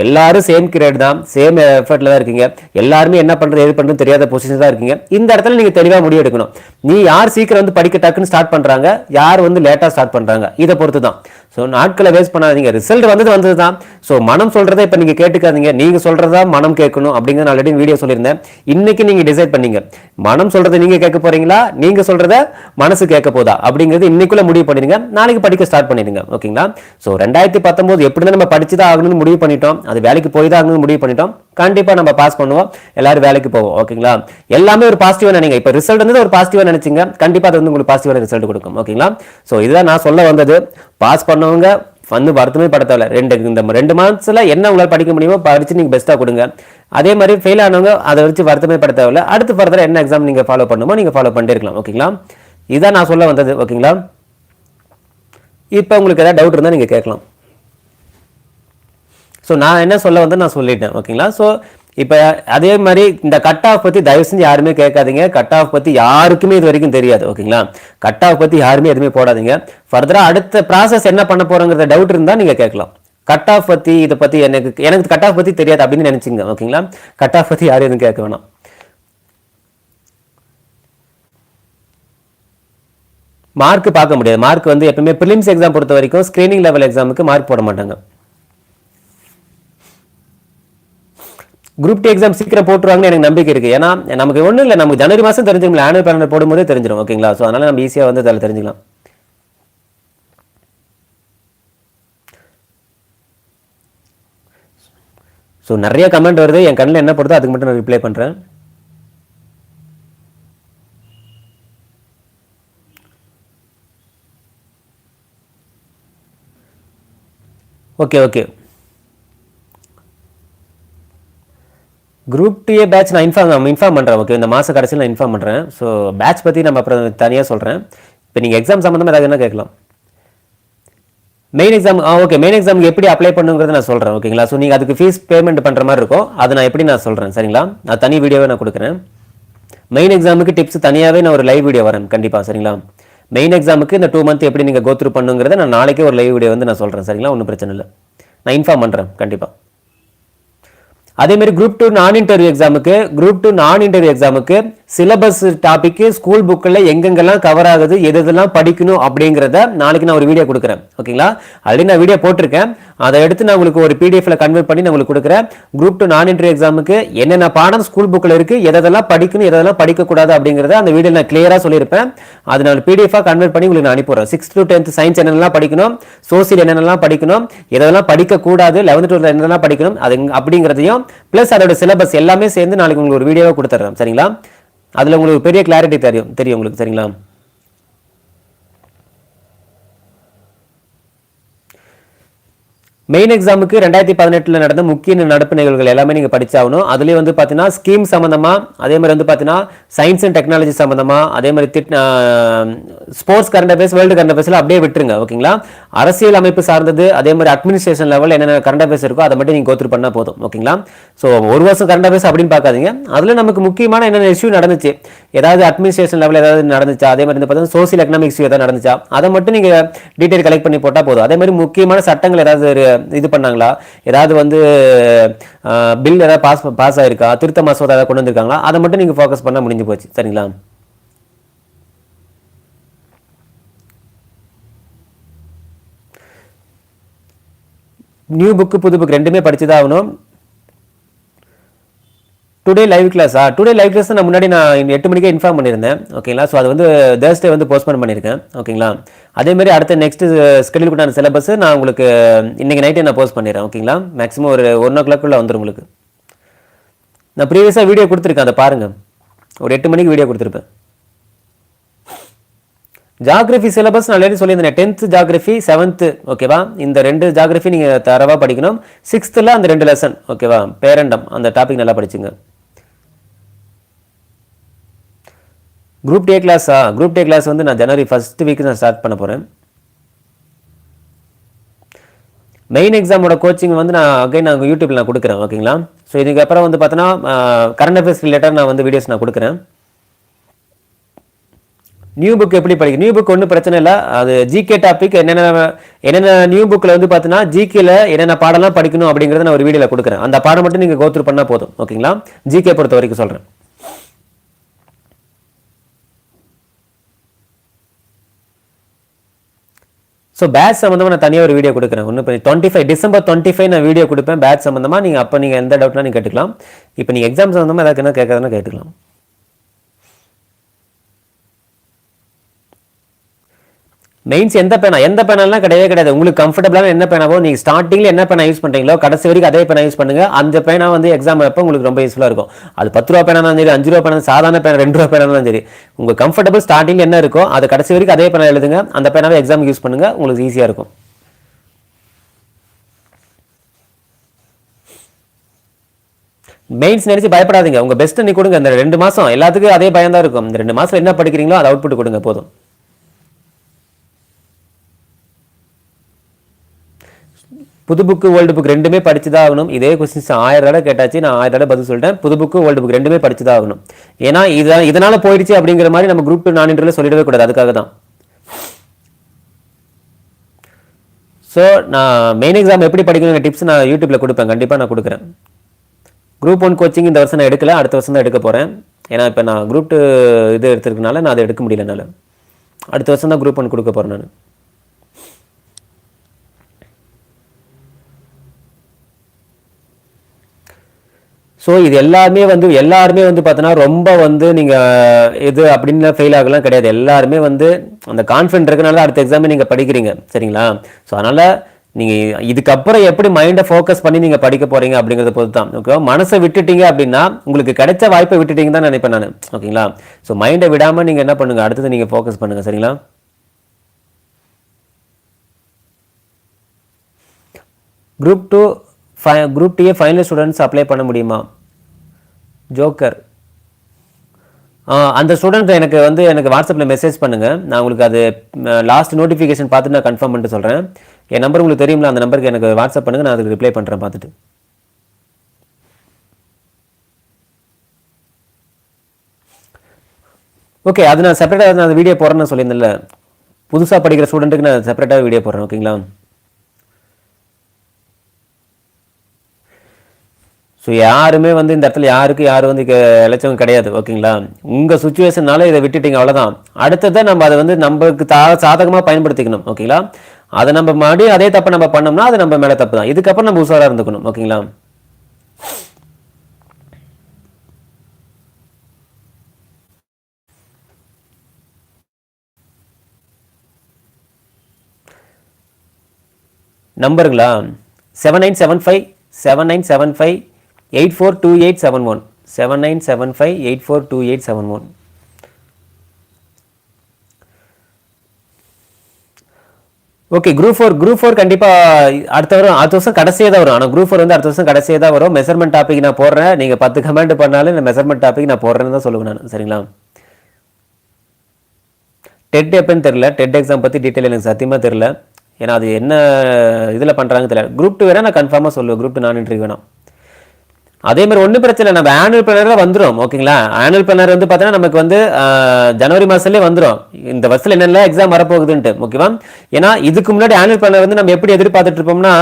எல்லாரும் சேம் கிரேட் தான் சேம் எஃபர்ட்ல தான் இருக்கீங்க. எல்லாருமே என்ன பண்றது எது பண்றது தெரியாத பொசிஷன் தான் இருக்கீங்க. இந்த இடத்துல நீங்க தெளிவா முடிவு எடுக்கணும். நீ யார் சீக்கிரம் வந்து படிக்க டக்குன்னு ஸ்டார்ட் பண்றாங்க யார் வந்து லேட்டா ஸ்டார்ட் பண்றாங்க? இதை பொறுத்து தான் ஸோ நாட்களை வேஸ்ட் பண்ணாதீங்க. ரிசல்ட் வந்தது வந்தது தான் ஸோ மனம் சொல்றதை இப்போ நீங்க கேட்டுக்காதீங்க. நீங்க சொல்றதா மனம் கேட்கணும் அப்படிங்கிற நான் ஆல்ரெடி வீடியோ சொல்லியிருந்தேன். இன்னைக்கு நீங்க டிசைட் பண்ணீங்க. மனம் சொல்றதை நீங்க கேட்க போறீங்களா? நீங்க சொல்கிறத மனசு கேட்க போதா? அப்படிங்கிறது இன்னைக்குள்ள முடிவு பண்ணிடுங்க. நாளைக்கு படிக்க ஸ்டார்ட் பண்ணிடுங்க. ஓகேங்களா? ஸோ ரெண்டாயிரத்தி பத்தொம்போது எப்படி தான் நம்ம படிச்சு தான் ஆகணும்னு முடிவு பண்ணிட்டோம். அது வேலைக்கு போய் தான் ஆகணும்னு முடிவு பண்ணிட்டோம். கண்டிப்பா நம்ம பாஸ் பண்ணுவோம். எல்லாரும் வேலைக்கு போவோம். ஓகேங்களா? எல்லாமே ஒரு பாசிட்டிவாக நினைங்க. இப்போ ரிசல்ட் வந்து ஒரு பாசிட்டிவாக நினைச்சிங்க. கண்டிப்பா அது வந்து உங்களுக்கு பாசிட்டிவான ரிசல்ட் கொடுக்கும். ஓகேங்களா? ஸோ இதுதான் நான் சொல்ல வந்தது. பாஸ் பண்ண பண்ணவங்க வந்து வருத்தமே பட ரெண்டு இந்த ரெண்டு மாதத்தில் என்ன உங்களால் படிக்க முடியுமோ படித்து நீங்கள் பெஸ்ட்டாக கொடுங்க. அதே மாதிரி ஃபெயில் ஆனவங்க அதை வச்சு வருத்தமே பட அடுத்து ஃபர்தராக என்ன எக்ஸாம் நீங்கள் ஃபாலோ பண்ணுமோ நீங்கள் ஃபாலோ பண்ணிட்டே இருக்கலாம். ஓகேங்களா இதான் நான் சொல்ல வந்தது. ஓகேங்களா இப்போ உங்களுக்கு ஏதாவது டவுட் இருந்தால் நீங்கள் கேட்கலாம். ஸோ நான் என்ன சொல்ல வந்து நான் சொல்லிட்டேன். ஓகேங்களா ஸோ இப்போ அதே மாதிரி இந்த கட் ஆஃப் பற்றி தயவு செஞ்சு யாருமே கேட்காதீங்க. கட் ஆஃப் பற்றி யாருக்குமே இது வரைக்கும் தெரியாது. ஓகேங்களா? கட் ஆஃப் பற்றி யாருமே எதுவுமே போடாதீங்க. ஃபர்தராக அடுத்த ப்ராசஸ் என்ன பண்ண போகிறோங்கிற டவுட் இருந்தால் நீங்கள் கேட்கலாம். கட் ஆஃப் பற்றி இதை பற்றி எனக்கு எனக்கு கட் ஆஃப் பற்றி தெரியாது அப்படின்னு நினச்சிங்க. ஓகேங்களா? கட் ஆஃப் பற்றி யாரும் எதுவும் கேட்க வேணாம். மார்க் பார்க்க முடியாது. மார்க் வந்து எப்பவுமே ப்ரிலிம்ஸ் எக்ஸாம் பொறுத்த வரைக்கும் ஸ்க்ரீனிங் லெவல் எக்ஸாமுக்கு மார்க் போட மாட்டாங்க. குரூப் டி எக்ஸாம் சீக்கிரம் போட்டுருவாங்கன்னு எனக்கு நம்பிக்கை இருக்குது ஏன்னா நமக்கு ஒன்றும் இல்லை. நமக்கு ஜனவரி மாதம் தெரிஞ்சுக்கலாம் ஆனுவல் பேனல் போடும்போதே தெரிஞ்சிடும் ஓகேங்களா ஸோ அதனால் நம்ம ஈஸியாக வந்து அதில் தெரிஞ்சுக்கலாம். ஸோ நிறைய கமெண்ட் வருது. என் கண்ணில் என்ன போடுதோ அதுக்கு மட்டும் நான் ரிப்ளை பண்ணுறேன் okay okay group two A batch நான் இன்ஃபார்ம் இன்ஃபார்ம் பண்ணுறேன் ஓகே இந்த மாத கடைசியில் நான் இன்ஃபார்ம் பண்ணுறேன் ஸோ பேட்ச் பற்றி நம்ம அப்புறம் தனியாக சொல்கிறேன் இப்போ நீங்கள் எக்ஸாம் சம்மந்தமாக ஏதாவது என்ன கேட்கலாம். மெயின் எக்ஸாம் ஆ ஓகே மெயின் எக்ஸாமுக்கு எப்படி அப்ளை பண்ணுங்கிறத நான் சொல்கிறேன் ஓகேங்களா ஸோ நீங்கள் அதுக்கு ஃபீஸ் பேமெண்ட் பண்ணுற மாதிரி இருக்கும் அதை நான் எப்படி நான் சொல்கிறேன் சரிங்களா? நான் தனி வீடியோவே நான் கொடுக்குறேன். மெயின் எக்ஸாமுக்கு டிப்ஸ் தனியாகவே நான் ஒரு லைவ் வீடியோ வரேன் கண்டிப்பாக சரிங்களா? மெயின் எக்ஸாமுக்கு இந்த டூ மந்த் எப்படி நீங்கள் கோத்ரூ பண்ணுங்கிறத நான் நாளைக்கே ஒரு லைவ் வீடியோ வந்து நான் சொல்கிறேன் சரிங்களா? ஒன்றும் பிரச்சனை இல்லை. நான் இன்ஃபார்ம் பண்ணுறேன் கண்டிப்பாக அதே மாதிரி குரூப் டூ நான் இன்டர்வியூ எக்ஸாமுக்கு குரூப் டூ நான் இன்டர்வியூ எக்ஸாமுக்கு சிலபஸ் டாபிக்கு ஸ்கூல் புக்கில் எங்கெங்கெல்லாம் கவர் ஆகுது எது எதெல்லாம் படிக்கணும் அப்படிங்கிறத நாளைக்கு நான் ஒரு வீடியோ கொடுக்குறேன். ஓகேங்களா ஆல்ரெடி நான் வீடியோ போட்டிருக்கேன். அதை எடுத்து நான் உங்களுக்கு ஒரு பிடிஎஃப்ல கன்வெர்ட் பண்ணி நான் உங்களுக்கு கொடுக்குறேன். குரூப் டூ நான் இன்டர்வியூ எக்ஸாமுக்கு என்னென்ன பாடம் ஸ்கூல் புக்கில் இருக்கு எதெல்லாம் படிக்கணும் எதெல்லாம் படிக்கக்கூடாது அப்படிங்கிறத அந்த வீடியோ நான் கிளியராக சொல்லியிருப்பேன். அதை நான் பிடிஎஃபாக கன்வெர்ட் பண்ணி உங்களுக்கு நான் அனுப்பிடுறேன் சிக்ஸ்த் டு டென்த் சயின்ஸ் என்னென்னலாம் படிக்கணும் சோசியல் என்னென்னலாம் படிக்கணும் எதெல்லாம் படிக்கக்கூடாது லெவன்த் டுவெல்த் என்னெல்லாம் படிக்கணும் அது அப்படிங்கிறதையும் ப்ளஸ் அதோட சிலபஸ் எல்லாமே சேர்ந்து நாளைக்கு உங்களுக்கு ஒரு வீடியோவை கொடுத்துட்றேன் சரிங்களா? அதில் உங்களுக்கு பெரிய கிளாரிட்டி தெரியும் தெரியும் உங்களுக்கு சரிங்களா? மெயின் எக்ஸாமுக்கு ரெண்டாயிரத்தி பதினெட்டில் நடந்த முக்கிய நடப்பு நிகழ்வுகள் எல்லாமே நீங்கள் படிச்சாகணும். அதுலேயே வந்து பார்த்தீங்கன்னா ஸ்கீம் சம்மந்தமாக அதே மாதிரி வந்து பார்த்தீங்கன்னா சயின்ஸ் அண்ட் டெக்னாலஜி சம்மந்தமாக அதே மாதிரி திட் sports current affairs world current அஃபேர்ஸில் அப்படியே விட்டுருங்க ஓகேங்களா அரசியல் அமைப்பு சார்ந்தது அதே மாதிரி அட்மினிஸ்ட்ரேஷன் லெவல் என்னென்ன கரண்ட் அஃபேர்ஸ் இருக்கோ அதை மட்டும் நீங்கள் கோத்ரூ பண்ணால் போதும். ஓகேங்களா ஸோ ஒரு வருஷம் கரண்ட் அஃபேர்ஸ் அப்படின்னு பார்க்காதீங்க. அதில் நமக்கு முக்கியமான என்னென்ன இஷ்யூ நடந்துச்சு? ஏதாவது அட்மினிஸ்ட்ரேஷன் லெவலில் ஏதாவது நடந்துச்சா? அதே மாதிரி பார்த்தீங்கன்னா சோசியல் எக்கனாமிக் இஷ்யூ ஏதாவது நடந்துச்சா? அதை மட்டும் நீங்கள் டீட்டெயில் கலெக்ட் பண்ணி போட்டால் போதும். அதே மாதிரி முக்கியமான சட்டங்கள் ஏதாவது ஒரு இது பண்ணாங்களா? ஏதாவது வந்து பில் ஏதாவது பாஸ் பாஸ் ஆயிருக்கா? திருத்த மசோதா ஏதாவது கொண்டு வந்திருக்காங்களா? அதை மட்டும் நீங்கள் ஃபோக்கஸ் பண்ணால் முடிஞ்சு போச்சு. சரிங்களா? நியூ புக்கு புது புக் ரெண்டுமே படித்து தான் ஆகணும். டுடே லைவ் கிளாஸா டுடே லைவ் கிளாஸ் நான் முன்னாடி நான் எட்டு மணிக்கே இன்ஃபார்ம் பண்ணியிருந்தேன். ஓகேங்களா ஸோ அது வந்து தேர்ஸ்டே வந்து போஸ்ட்போன் பண்ணியிருக்கேன். ஓகேங்களா அதே மாதிரி அடுத்த நெக்ஸ்ட் ஸ்கெடியூல் பண்ண சிலபஸ் நான் உங்களுக்கு இன்னைக்கு நைட்டே நான் போஸ்ட் பண்ணிடுறேன். ஓகேங்களா மேக்ஸிமம் ஒரு ஒன் ஓ கிளாக்குள்ளே வந்துடும் உங்களுக்கு. நான் ப்ரீவியஸாக வீடியோ கொடுத்துருக்கேன் அதை பாருங்கள் ஒரு எட்டு மணிக்கு வீடியோ கொடுத்துருப்பேன். ஜாகிரபி சிலபஸ் நான் ஆல்ரெடி சொல்லியிருந்தேன். டென்த் ஜாகிரபி செவன்த்து ஓகேவா இந்த ரெண்டு ஜாகிரபி நீங்கள் தரவாக படிக்கணும். சிக்ஸ்த்தில் அந்த ரெண்டு லெசன் ஓகேவா பேரண்டம் அந்த டாபிக் நல்லா படிச்சுங்க. குரூப் டே கிளாஸா குரூப் டே கிளாஸ் வந்து நான் ஜனவரி ஃபர்ஸ்ட் வீக் நான் ஸ்டார்ட் பண்ண போகிறேன் மெயின் எக்ஸாமோட கோச்சிங் வந்து நான் அகைன் நான் யூடியூப்பில் நான் கொடுக்குறேன் ஓகேங்களா ஸோ இதுக்கப்புறம் வந்து பார்த்தோன்னா கரண்ட் அஃபேர்ஸ் ரிலேட்டட் நான் வந்து வீடியோஸ் நான் கொடுக்குறேன். நியூ புக் எப்படி படிக்கும் நியூ புக் ஒன்றும் பிரச்சனை இல்லை. அது ஜிகே டாபிக் என்னென்ன என்னென்ன நியூ புக்கில் வந்து பார்த்தீங்கன்னா ஜிகேல என்னென்ன பாடம்லாம் படிக்கணும் அப்படிங்கிறத நான் ஒரு வீடியோவில் கொடுக்குறேன். அந்த பாடம் மட்டும் நீங்கள் கோத்ரூ பண்ணால் போதும். ஓகேங்களா ஜிகே பொறுத்த வரைக்கும் சொல்கிறேன் ஸோ பேட்ச் சம்மந்தமாக நான் தனியாக ஒரு வீடியோ கொடுக்குறேன். ஒன்று இப்போ twenty five December twenty five நான் வீடியோ கொடுப்பேன். பேட்ச் சம்மந்தமாக நீங்கள் அப்போ நீங்கள் எந்த டவுட்னா நீங்கள் கேட்டுக்கலாம். இப்போ நீங்கள் எக்ஸாம் சம்மந்தமாக ஏதாவது என்ன கேட்கறதுனா கேட்டுக்கலாம். மெயின்ஸ் எந்த பேனா? எந்த பேனாலாம் கிடையவே கிடையாது. உங்களுக்கு கம்ஃபர்டபுளான என்ன பேனாவோ நீங்கள் ஸ்டார்டிங்கில் என்ன பேனா யூஸ் பண்ணுறீங்களோ கடைசி வரைக்கும் அதே பேனா யூஸ் பண்ணுங்கள் அந்த பேனா வந்து எக்ஸாம் அப்போ உங்களுக்கு ரொம்ப யூஸ்ஃபுல்லாக இருக்கும். அது பத்து ரூபா பேனா சரி அஞ்சு ரூபா பேனா சாதாரண பேனா ரெண்டு ரூபா பேனா சரி உங்கள் கம்ஃபர்டபுள் ஸ்டார்டிங் என்ன இருக்கோ அதை கடைசி வரைக்கும் அதே பேனா எழுதுங்க. அந்த பேனாவை எக்ஸாம் யூஸ் பண்ணுங்க. உங்களுக்கு ஈஸியாக இருக்கும். மெயின்ஸ் நினச்சி பயப்படாதீங்க. உங்கள் பெஸ்ட் நீ கொடுங்க. இந்த ரெண்டு மாதம் எல்லாத்துக்கும் அதே பயம் தான் இருக்கும். இந்த ரெண்டு மாதம் என்ன படிக்கிறீங்களோ அதை அவுட்புட் கொடுங்க. போதும். புது புக்கு ஓல்டு புக் ரெண்டுமே படிச்சு தான் ஆகணும் இதே கொஸ்டின்ஸ் ஆயிரம் தடவை கேட்டாச்சு நான் ஆயிரம் தடவை பதில் சொல்லிட்டேன். புது புக்கு ஓல்டு புக் ரெண்டுமே படிச்சு தான் ஆகணும் ஏன்னா இதான் இதனால போயிடுச்சு அப்படிங்கிற மாதிரி நம்ம குரூப் டூ நான் இன்டர்வியூல சொல்லிடவே கூடாது. அதுக்காக தான். ஸோ நான் மெயின் எக்ஸாம் எப்படி படிக்கணுங்கிற டிப்ஸ் நான் யூடியூப்பில் கொடுப்பேன். கண்டிப்பாக நான் கொடுக்குறேன். குரூப் ஒன் கோச்சிங் இந்த வருஷம் நான் எடுக்கல. அடுத்த வருஷம் தான் எடுக்க போகிறேன் ஏன்னா இப்போ நான் குரூப் டூ இது எடுத்துருக்கனால நான் அதை எடுக்க முடியலனால அடுத்த வருஷம் தான் குரூப் ஒன் கொடுக்க போகிறேன் நான். ஸோ இது எல்லாருமே வந்து எல்லாருமே வந்து பார்த்தோன்னா ரொம்ப வந்து நீங்கள் இது அப்படின்னு ஃபெயில் ஆகலாம் கிடையாது. எல்லாருமே வந்து அந்த கான்ஃபிடென்ட் இருக்கனால அடுத்த எக்ஸாமே நீங்கள் படிக்கிறீங்க. சரிங்களா? ஸோ அதனால் நீங்கள் இதுக்கப்புறம் எப்படி மைண்டை ஃபோக்கஸ் பண்ணி நீங்கள் படிக்க போகிறீங்க அப்படிங்கிறத பொறுத்து தான் ஓகேவா மனசை விட்டுட்டீங்க அப்படின்னா உங்களுக்கு கிடைச்ச வாய்ப்பை விட்டுட்டீங்க தான் நினைப்பேன் நான். ஓகேங்களா? ஸோ மைண்டை விடாமல் நீங்கள் என்ன பண்ணுங்கள் அடுத்தது நீங்கள் ஃபோக்கஸ் பண்ணுங்கள் சரிங்களா? Group two five group DA final students apply பண்ண முடியுமா? ஜோக்கர் அந்த ஸ்டூடெண்ட் எனக்கு வந்து எனக்கு வாட்ஸ்அப்பில் மெசேஜ் பண்ணுங்கள் நான் உங்களுக்கு அது லாஸ்ட் நோட்டிஃபிகேஷன் பார்த்துட்டு நான் கன்ஃபார்ம் பண்ணிட்டு சொல்கிறேன் என் நம்பர் உங்களுக்கு தெரியும்ல அந்த நம்பருக்கு எனக்கு வாட்ஸ்அப் பண்ணுங்கள் நான் அதுக்கு ரிப்ளை பண்ணுறேன் பார்த்துட்டு. ஓகே அது நான் செப்பரேட்டாக நான் வீடியோ போடுறேன்னு சொல்லியிருந்தேன்ல. புதுசாக படிக்கிற ஸ்டூடெண்ட்டுக்கு நான் செப்பரேட்டாக வீடியோ போடுறேன் ஓகேங்களா ஸோ யாருமே வந்து இந்த இடத்துல யாருக்கும் யாரும் வந்து இழைச்சவங்க கிடையாது ஓகேங்களா? உங்கள் சுச்சுவேஷனால இதை விட்டுட்டீங்க அவ்வளோதான் அடுத்ததை நம்ம அதை வந்து நம்மளுக்கு தா சாதகமாக பயன்படுத்திக்கணும் ஓகேங்களா? அதை நம்ம மறுபடியும் அதே தப்பை நம்ம பண்ணோம்னா அது நம்ம மேலே தப்பு தான். இதுக்கப்புறம் நம்ம உசாராக இருந்துக்கணும் ஓகேங்களா? நம்பருங்களா? Seven nine seven five seven nine seven five eight four two eight seven one seven nine seven five eight four two eight seven one okay group four group four கண்டிப்பாக அடுத்த வரும். அடுத்த வருஷம் கடைசியாக தான் வரும். ஆனால் குரூப் ஃபோர் வந்து அடுத்த வருஷம் கடைசியாக தான் வரும். மெஷர்மெண்ட் டாபிக் நான் போடுறேன். நீங்கள் பத்து கமெண்ட் பண்ணாலும் இந்த மெஷர்மெண்ட் டாபிக் நான் போடுறேன்னு தான் சொல்லுவேன் நான். சரிங்களா? டெட் எப்போன்னு தெரில டெட் எக்ஸாம் பற்றி டீட்டெயில் எனக்கு சத்தியமாக தெரில ஏன்னா அது என்ன இதில் பண்ணுறாங்கன்னு தெரியல. குரூப் டூ வேணால் நான் கன்ஃபார்மாக சொல்லுவேன். குரூப் டூ நான் இன்டர்வியூ வேணாம். அதே மாதிரி ஒன்றும் பிரச்சனை இல்லை. நம்ம ஆனுவல் பிளானரில் வந்துடும் ஓகேங்களா ஆனுவல் பிளானர் வந்து பார்த்தீங்கன்னா நமக்கு வந்து ஜனவரி மாதத்துலேயே வந்துடும் இந்த வருஷத்தில் என்னென்ன எக்ஸாம் வரப்போகுதுன்ட்டு ஓகேவா ஏன்னா இதுக்கு முன்னாடி ஆனுவல் பிளானர் வந்து நம்ம எப்படி எதிர்பார்த்துட்டு இருப்போம்னா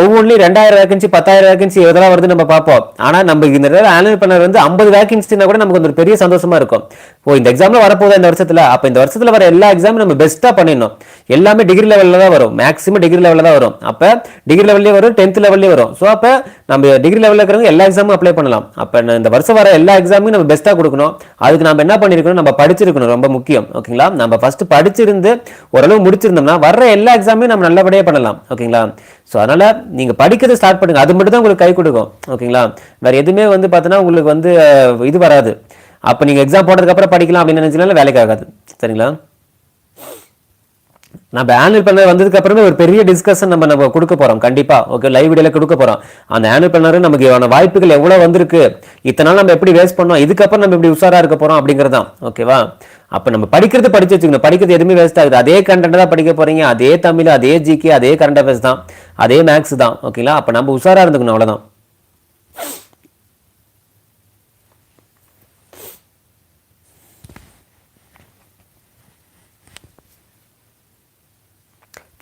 ஒவ்வொன்றிலையும் ரெண்டாயிரம் வேகன்சி பத்தாயிரம் வேகன்சி எதெல்லாம் வருது நம்ம பார்ப்போம். ஆனால் நம்ம இந்த தடவை ஆனுவல் பிளானர் வந்து ஐம்பது வேகன்சினா கூட நமக்கு ஒரு பெரிய சந்தோஷமா இருக்கும். ஓ இந்த எக்ஸாமில் வரப்போகுது இந்த வருஷத்தில்? அப்போ இந்த வருஷத்தில் வர எல்லா எக்ஸாமும் நம்ம பெஸ்ட்டாக பண்ணிடணும். எல்லாமே டிகிரி லெவலில் தான் வரும். மேக்ஸிமம் டிகிரி லெவலில் தான் வரும். அப்போ டிகிரி லெவல்லே வரும் டென்த் லெவல்லே வரும். ஸோ அப்போ நம்ம டிகிரி லெவலில் இருக்கிறவங்க எல்லா எக்ஸாம் எக்ஸாமும் அப்ளை பண்ணலாம். அப்போ இந்த வருஷம் வர எல்லா எக்ஸாமும் நம்ம பெஸ்ட்டாக கொடுக்கணும். அதுக்கு நம்ம என்ன பண்ணியிருக்கணும் நம்ம படிச்சிருக்கணும். ரொம்ப முக்கியம். ஓகேங்களா நம்ம ஃபர்ஸ்ட் படிச்சிருந்து ஓரளவு முடிச்சிருந்தோம்னா வர்ற எல்லா எக்ஸாமையும் நம்ம நல்லபடியாக பண்ணலாம். ஓகேங்களா ஸோ அதனால் நீங்கள் படிக்கிறது ஸ்டார்ட் பண்ணுங்க. அது மட்டும் தான் உங்களுக்கு கை கொடுக்கும். ஓகேங்களா வேறு எதுவுமே வந்து பார்த்தீங்கன்னா உங்களுக்கு வந்து இது வராது. அப்போ நீங்கள் எக்ஸாம் போனதுக்கப்புறம் படிக்கலாம் அப்படின்னு நினச்சினாலும் வேலைக்கு ஆகாது. சரிங்களா? நம்ம ஆனுவல் பிளானர் வந்ததுக்கு அப்புறமே ஒரு பெரிய டிஸ்கஷன் நம்ம நம்ம கொடுக்க போறோம். கண்டிப்பா. ஓகே லைவ் வீடியோல கொடுக்க போறோம். அந்த ஆனுவல் பிளானர் நமக்கு வாய்ப்புகள் எவ்வளவு வந்திருக்கு? இத்தனை நாள் நம்ம எப்படி வேஸ்ட் பண்ணோம்? இதுக்கப்புறம் நம்ம எப்படி உஷாரா இருக்க போறோம் அப்படிங்கறதான் ஓகேவா அப்ப நம்ம படிக்கிறது படிச்சு வச்சுக்கணும். படிக்கிறது எதுவுமே வேஸ்ட் ஆகுது. அதே கண்டென்ட் தான் படிக்க போறீங்க. அதே தமிழ் அதே ஜிகே அதே கரண்ட் அஃபேர்ஸ் தான். அதே மேக்ஸ் தான். ஓகேங்களா அப்ப நம்ம உஷாரா இருந்துக்கணும். அவ்வளவுதான்.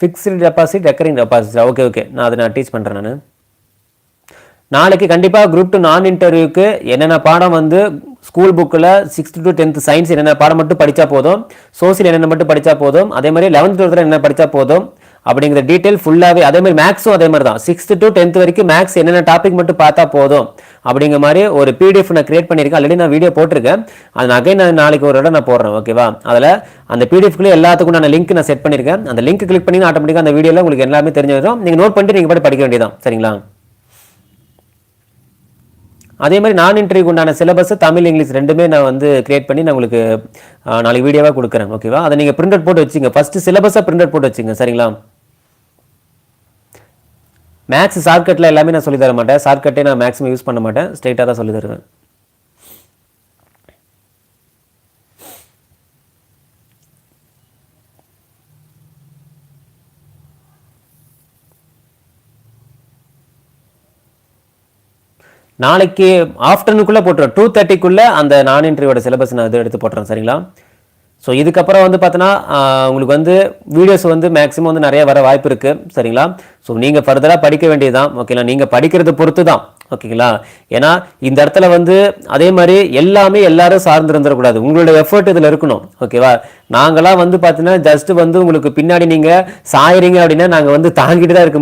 Fixed deposit recurring deposit okay okay நான் அதை நான் டீச் பண்ணுறேன் நான். நாளைக்கு கண்டிப்பாக குரூப் டூ நான் இன்டர்வியூக்கு என்னென்ன பாடம் வந்து ஸ்கூல் புக்கில் சிக்ஸ்த் டு டென்த் சயின்ஸ் என்னென்ன பாடம் மட்டும் படித்தா போதும் சோசியல் என்னென்ன மட்டும் படித்தா போதும் அதே மாதிரி லெவன்த் டுவெல்த்தில் என்ன படித்தா போதும் அப்படிங்கிற டீட்டெயில் ஃபுல்லாகவே அதே மாதிரி மேக்ஸும் அதே மாதிரி தான். சிக்ஸ்த் டு டென்த் வரைக்கும் மேக்ஸ் என்னென்ன டாபிக் மட்டும் பார்த்தா போதும் அப்படிங்கிற மாதிரி ஒரு பிடிஎஃப் நான் கிரியேட் பண்ணியிருக்கேன். ஆல்ரெடி நான் வீடியோ போட்டிருக்கேன். அது நான் அகைன் நான் நாளைக்கு ஒரு இடம் நான் போடுறேன் ஓகேவா அதில் அந்த பிடிஎஃப்குள்ளே எல்லாத்துக்கும் நான் லிங்க் நான் செட் பண்ணியிருக்கேன். அந்த லிங்க் கிளிக் பண்ணி ஆட்டோமேட்டிக்காக அந்த வீடியோவில் உங்களுக்கு எல்லாமே தெரிஞ்சு வரும். நீங்கள் நோட் பண்ணிட்டு நீங்கள் பாட்டு படிக்க வேண்டியதான் சரிங்களா? அதே மாதிரி நான் இன்டர்வியூ உண்டான சிலபஸ் தமிழ் இங்கிலீஷ் ரெண்டுமே நான் வந்து கிரியேட் பண்ணி நான் உங்களுக்கு நாளைக்கு வீடியோவாக கொடுக்குறேன் ஓகேவா அதை நீங்கள் பிரிண்ட் அவுட் போட்டு வச்சுங்க ஃபஸ்ட்டு சிலபஸாக பிரிண்ட் அவுட் போட்டு வச்சுங்க சரிங்களா? மேக்ஸ் ஷார்ட்கட்டில் எல்லாமே நான் சொல்லி தர மாட்டேன். ஷார்ட்கட்டே நான் மேக்ஸிமம் யூஸ் பண்ண மாட்டேன். ஸ்ட்ரெயிட்டாக தான் சொல்லி தருவேன். நாளைக்கு ஆஃப்டர்னுக்குள்ளே போட்டுருவேன் டூ தேர்ட்டிக்குள்ளே அந்த நான் இன்டர்வியூட சிலபஸ் நான் இது எடுத்து போட்டுறேன். சரிங்களா? ஸோ இதுக்கப்புறம் வந்து பார்த்தோன்னா உங்களுக்கு வந்து வீடியோஸ் வந்து மேக்ஸிமம் வந்து நிறைய வர வாய்ப்பு இருக்குது சரிங்களா? ஸோ நீங்கள் ஃபர்தராக படிக்க வேண்டியதுதான். ஓகேங்களா நீங்கள் படிக்கிறத பொறுத்து தான் ஓகேங்களா ஏன்னா இந்த இடத்துல வந்து அதே மாதிரி எல்லாமே எல்லாரும் சார்ந்து இருந்துடக்கூடாது உங்களோட எஃபர்ட் இதில் இருக்கணும். ஓகேவா நாங்களாம் வந்து பார்த்தீங்கன்னா ஜஸ்ட் வந்து உங்களுக்கு பின்னாடி நீங்கள் சாயிறீங்க அப்படின்னா நாங்கள் வந்து தாங்கிட்டு தான் இருக்க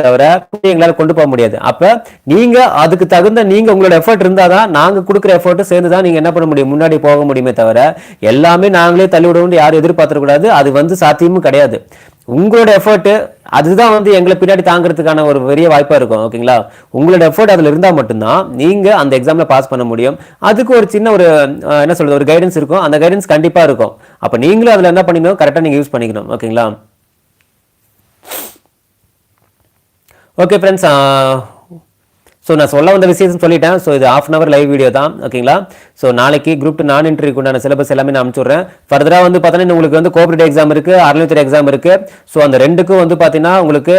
தவிர எங்களால் கொண்டு போக முடியாது. அப்ப நீங்க அதுக்கு தகுந்த நீங்க உங்களோட எஃபர்ட் இருந்தாதான் நாங்க கொடுக்குற எஃபர்ட் சேர்ந்து தான் நீங்க என்ன பண்ண முடியும்? முன்னாடி போக முடியுமே தவிர எல்லாமே நாங்களே தள்ளிவிடணும் யாரும் எதிர்பார்த்துக்கூடாது அது வந்து சாத்தியமும் கிடையாது. உங்களோட எஃபர்ட் அதுதான் வந்து எங்களை பின்னாடி தாங்கிறதுக்கான ஒரு பெரிய வாய்ப்பா இருக்கும். ஓகேங்களா உங்களோட எஃபர்ட் அதுல இருந்தா மட்டும்தான் நீங்க அந்த எக்ஸாம்ல பாஸ் பண்ண முடியும். அதுக்கு ஒரு சின்ன ஒரு என்ன சொல்றது? ஒரு கைடன்ஸ் இருக்கும். அந்த கைடன்ஸ் கண்டிப்பா இருக்கும். அப்ப நீங்களும் அதுல என்ன பண்ணிக்கணும்? கரெக்டா நீங்க யூஸ் பண்ணிக்கணும். ஓகேங்களா ஓகே ஃப்ரெண்ட்ஸ் ஸோ நான் சொல்ல வந்த விஷயம் சொல்லிட்டேன். ஸோ இது half an hour live video தான். ஓகேங்களா ஸோ நாளைக்கு குரூப் டூ நான் இன்டர்வியூக்கு உண்டான சிலபஸ் எல்லாமே நான் அனுப்பிச்சுட்றேன். ஃபர்தராக வந்து பார்த்தீங்கன்னா உங்களுக்கு வந்து கோஆபரேட்டிவ் எக்ஸாம் இருக்குது அறுநூத்தி எக்ஸாம் இருக்குது ஸோ அந்த ரெண்டுக்கும் வந்து பார்த்தீங்கன்னா உங்களுக்கு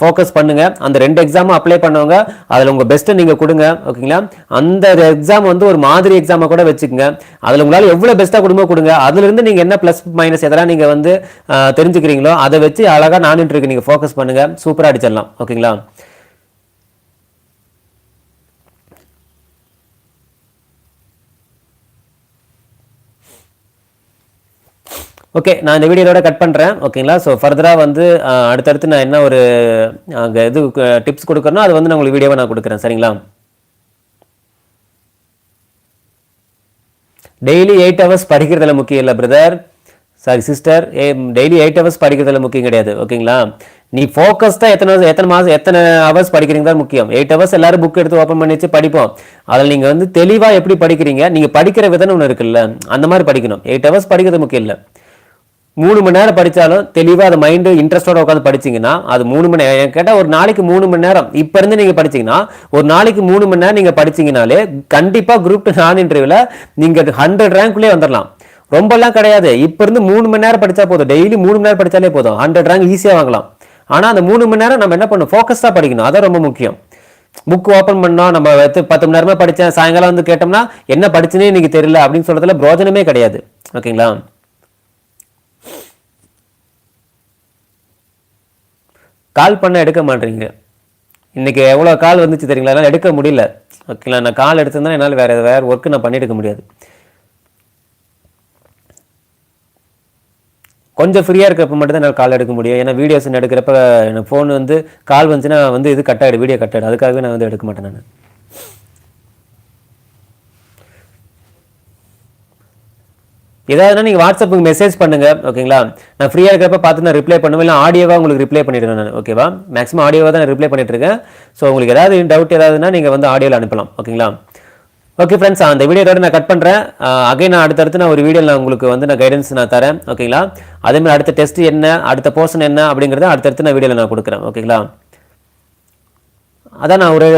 ஃபோக்கஸ் பண்ணுங்கள் அந்த ரெண்டு எக்ஸாமும் அப்ளை பண்ணுவாங்க அதில் உங்கள் பெஸ்ட்டை நீங்கள் கொடுங்க. ஓகேங்களா அந்த எக்ஸாம் வந்து ஒரு மாதிரி எக்ஸாமை கூட வச்சுக்கோங்க. அதில் உங்களால் எவ்வளோ பெஸ்ட்டாக கொடுமோ கொடுங்க அதுலேருந்து நீங்கள் என்ன ப்ளஸ் மைனஸ் எதெல்லாம் நீங்கள் வந்து தெரிஞ்சுக்கிறீங்களோ அதை வச்சு அழகாக நான் இன்டர்வியூக்கு நீங்கள் ஃபோக்கஸ் பண்ணுங்கள் சூப்பராக அடிச்சிடலாம். ஓகேங்களா ஓகே நான் இந்த வீடியோட கட் பண்ணுறேன் ஓகேங்களா ஸோ ஃபர்தராக வந்து அடுத்தடுத்து நான் என்ன ஒரு அங்கே இது டிப்ஸ் கொடுக்குறேனோ அது வந்து நான் உங்களுக்கு வீடியோவை நான் கொடுக்குறேன். சரிங்களா? டெய்லி எயிட் ஹவர்ஸ் படிக்கிறதுல முக்கியம் இல்லை பிரதர் சாரி சிஸ்டர் ஏ டெய்லி எயிட் ஹவர்ஸ் படிக்கிறதுல முக்கியம் கிடையாது. ஓகேங்களா நீ ஃபோக்கஸ் தான் எத்தனை எத்தனை மாதம் எத்தனை ஹவர்ஸ் படிக்கிறீங்க தான் முக்கியம். எயிட் ஹவர்ஸ் எல்லாரும் புக் எடுத்து ஓப்பன் பண்ணி வச்சு படிப்போம். அதில் நீங்கள் வந்து தெளிவாக எப்படி படிக்கிறீங்க? நீங்கள் படிக்கிற விதம் ஒன்று இருக்குல்ல அந்த மாதிரி படிக்கணும். எயிட் ஹவர்ஸ் படிக்கிறது முக்கியம் இல்லை. மூணு மணி நேரம் படித்தாலும் தெளிவாக அது மைண்டு இன்ட்ரெஸ்டோட உட்காந்து படிச்சிங்கன்னா அது மூணு மணி நேரம். கேட்டால் ஒரு நாளைக்கு மூணு மணி நேரம். இப்போ இருந்து நீங்கள் படிச்சிங்கன்னா ஒரு நாளைக்கு மூணு மணி நேரம் நீங்கள் படிச்சிங்கனாலே கண்டிப்பாக குரூப் டூ நான் இன்டர்வியூவில் நீங்கள் ஹண்ட்ரட் ரேங்க்குள்ளே வந்துடலாம் ரொம்பலாம் கிடையாது. இப்போ இருந்து மூணு மணி நேரம் படித்தா போதும். டெய்லி மூணு மணி நேரம் படித்தாலே போதும். ஹண்ட்ரட் ரேங்க் ஈஸியாக வாங்கலாம். ஆனால் அந்த மூணு மணி நேரம் நம்ம என்ன பண்ணணும்? ஃபோக்கஸ்டாக படிக்கணும். அதான் ரொம்ப முக்கியம். புக் ஓப்பன் பண்ணோம் நம்ம பத்து மணி நேரமே படித்தேன் சாயங்காலம் வந்து கேட்டோம்னா என்ன படிச்சுனே இன்னைக்கு தெரியல அப்படின்னு சொல்கிறதுல பிரோஜனமே கிடையாது. ஓகேங்களா? கால் பண்ண எடுக்க மாட்டேறீங்க இன்றைக்கி எவ்வளோ கால் வந்துச்சு தெரியுங்களா? என்னால் எடுக்க முடியல. ஓகேங்களா? நான் கால் எடுத்திருந்தா என்னால் வேறு வேறு ஒர்க்கு நான் பண்ணியிருக்க முடியாது. கொஞ்சம் ஃப்ரீயாக இருக்கிறப்ப மட்டும் தான் என்னால் கால் எடுக்க முடியும். ஏன்னா வீடியோஸ் எடுக்கிறப்ப எனக்கு ஃபோன் வந்து கால் வந்துச்சுன்னா வந்து இது கட் ஆகிடும் வீடியோ கட் ஆகிடும் அதுக்காகவே நான் வந்து எடுக்க மாட்டேன் நான். ஏதாவதுனா நீங்கள் வாட்ஸ்அப்புக்கு மெசேஜ் பண்ணுங்கள் ஓகேங்களா நான் ஃப்ரீயாக இருக்கிறப்ப பார்த்து நான் ரிப்ளை பண்ணுவேன் இல்லை ஆடியோவாக உங்களுக்கு ரிப்ளை பண்ணிடுவேன் நான் ஓகேவா மேக்ஸிமம் ஆடியோவாக தான் நான் ரிப்ளை பண்ணிட்டுருக்கேன் ஸோ உங்களுக்கு ஏதாவது டவுட் ஏதாவதுன்னா நீங்கள் வந்து ஆடியோவில் அனுப்பலாம் ஓகேங்களா ஓகே ஃப்ரெண்ட்ஸ் அந்த வீடியோட நான் கட் பண்ணுறேன் அகைன் நான் அடுத்தடுத்து நான் ஒரு வீடியோ நான் உங்களுக்கு வந்து நான் கைடன்ஸ் நான் தரேன் ஓகேங்களா அதேமாதிரி அடுத்த டெஸ்ட் என்ன அடுத்த போர்ஷன் என்ன அப்படிங்கிறத அடுத்தடுத்து நான் வீடியோவில் நான் கொடுக்குறேன் ஓகேங்களா அதான் நான் ஒரு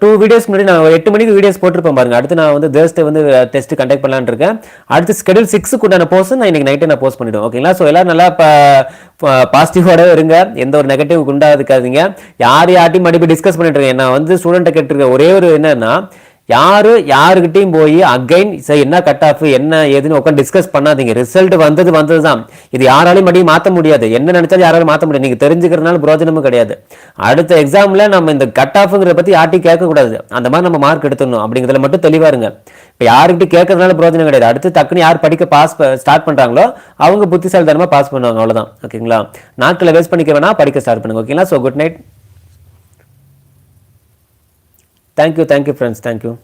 டூ வீடியோஸ் முன்னாடி நான் ஒரு எட்டு மணிக்கு வீடியோஸ் போட்டிருப்பேன் பாருங்க. அடுத்து நான் வந்து தேர்ஸ்டே வந்து டெஸ்ட் கண்டக்ட் பண்ணலான்னு இருக்கேன். அடுத்து ஸ்கெடியூல் சிக்ஸுக்கு உண்டான போஸ்ட் நான் இன்னைக்கு நைட்டே நான் போஸ்ட் பண்ணிவிடுவேன் ஓகேங்களா ஸோ எல்லாரும் நல்லா பாசிட்டிவோட இருங்க. எந்த ஒரு நெகட்டிவ் குண்டாதுக்காதீங்க யார் யார்ட்டையும் மறுபடியும் டிஸ்கஸ் பண்ணிட்டு இருக்கேன். நான் வந்து ஸ்டூடெண்ட்டை கேட்டிருக்கேன் ஒரே ஒரு என்னன்னா யாரு யாருக்கிட்டையும் போய் அகைன் சார் என்ன கட் ஆஃப் என்ன ஏதுன்னு உட்காந்து டிஸ்கஸ் பண்ணாதீங்க. ரிசல்ட் வந்தது வந்தது தான் இது யாராலையும் மறுபடியும் மாற்ற முடியாது. என்ன நினைச்சாலும் யாராலும் மாற்ற முடியாது. நீங்கள் தெரிஞ்சுக்கிறதுனால பிரோஜனமும் கிடையாது. அடுத்த எக்ஸாமில் நம்ம இந்த கட் ஆஃப்ங்கிறத பற்றி யார்ட்டையும் கேட்கக்கூடாது. அந்த மாதிரி நம்ம மார்க் எடுத்துடணும். அப்படிங்கிறதுல மட்டும் தெளிவாருங்க இப்போ யாருக்கிட்ட கேட்கறதுனால பிரோஜனம் கிடையாது. அடுத்து டக்குன்னு யார் படிக்க பாஸ் ஸ்டார்ட் பண்ணுறாங்களோ அவங்க புத்திசாலித்தனமாக பாஸ் பண்ணுவாங்க. அவ்வளோதான் ஓகேங்களா நாட்களை வேஸ்ட் பண்ணிக்க வேணா படிக்க ஸ்டார்ட் பண்ணுங்க. ஓகேங்களா so good night Thank you, thank you, friends. Thank you.